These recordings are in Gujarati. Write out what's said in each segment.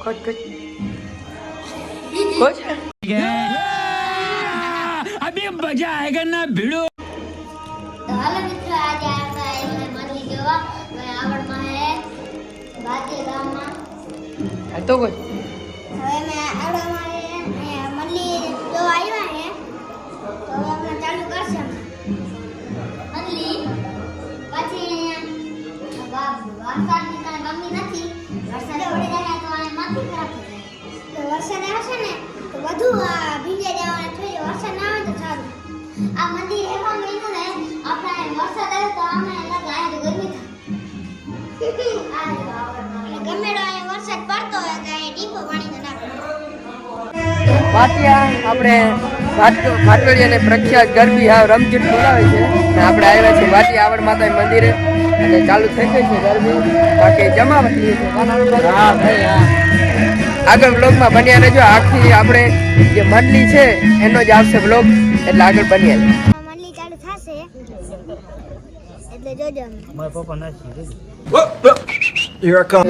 ખોટ ખોટ ખોટ अभी मजा आएगा ना भिड़ो તો હાલો મિત્રો આજે આપણે આવ્યા મંદિર જોવા હવે આવડમાં હે ભાતીય ગામમાં આ તો કોઈ હવે મેં આવડમાં નાખે આપણે ભાટ- ભાટવડી અને પ્રખ્યાત ગરબી આ રમઝટ બોલાવે છે. અને આપણે આવ્યા છીએ વાટી આવડ માતા મંદિરે. અને ચાલુ થઈ ગઈ છે ગરબી. બાકી જમાવટ હા ભાઈ હા. આગળ બ્લોગમાં બન્યા રહેજો. આખી આપણે જે મંડલી છે એનો જ આવશે બ્લોગ એટલે આગળ બન્યા રહેજો. મંડળી ચાલુ થશે. એટલે જોજો Here I come.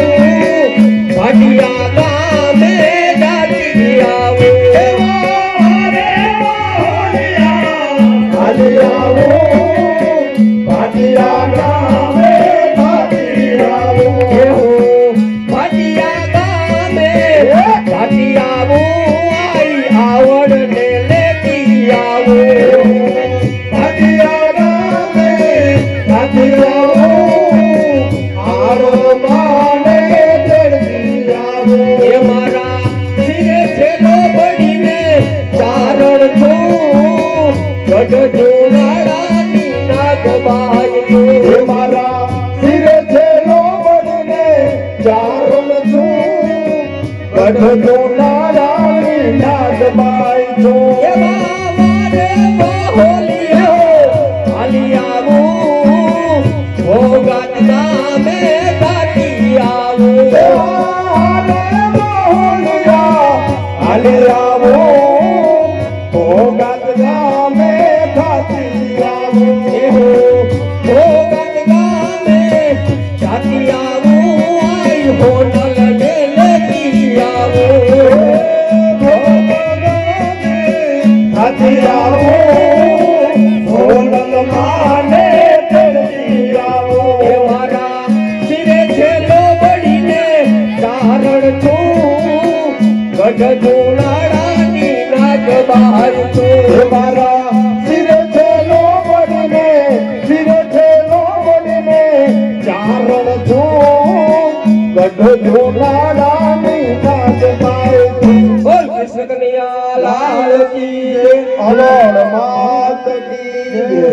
કૃષ્ણકનૈયા લાલ કી અલર માત કી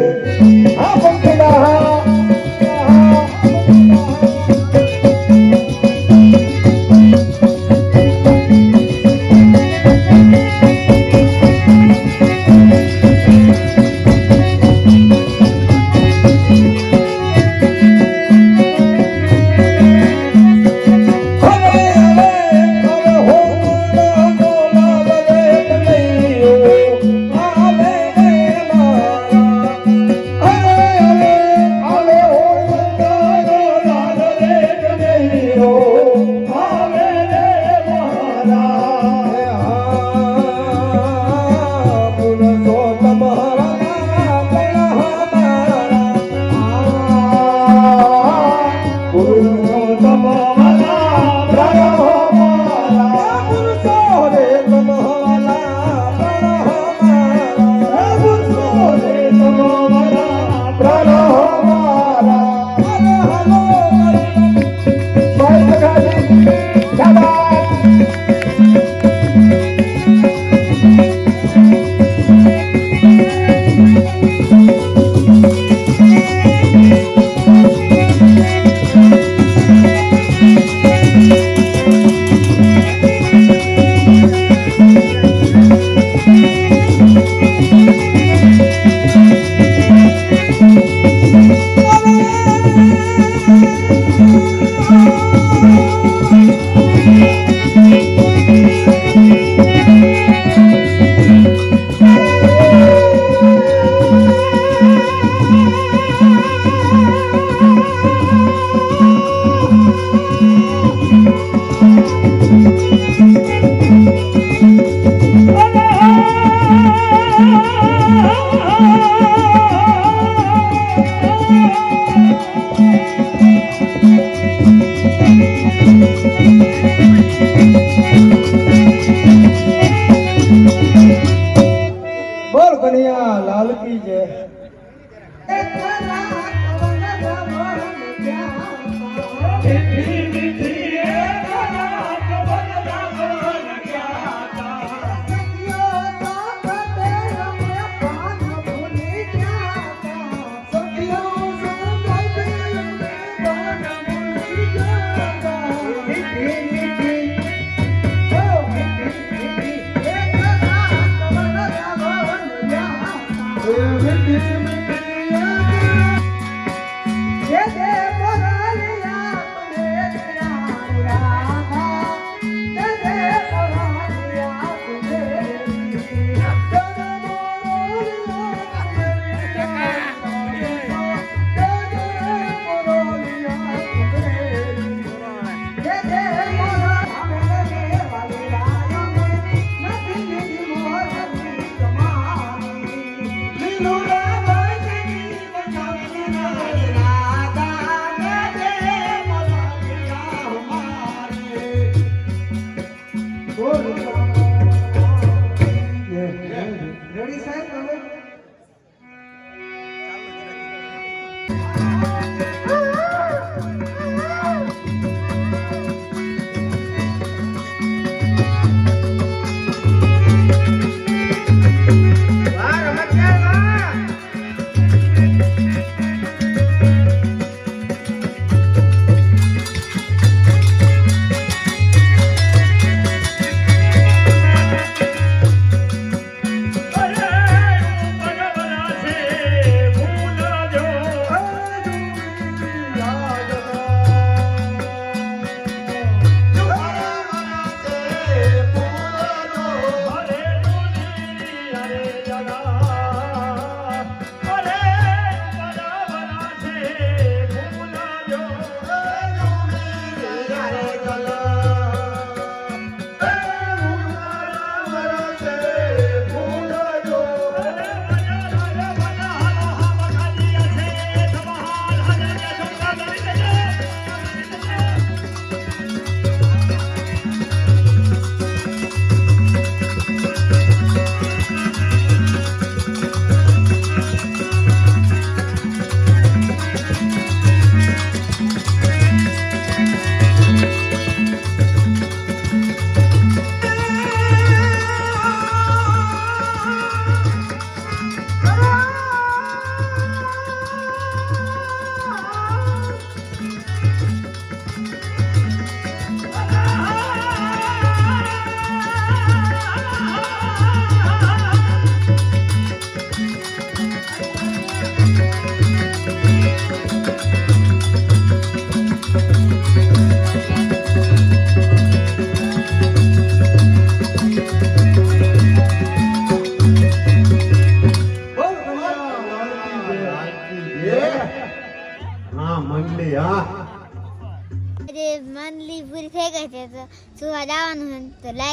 嗯 રેડી સાહેબ તમે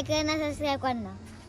જે મંથલી પૂરી થઈ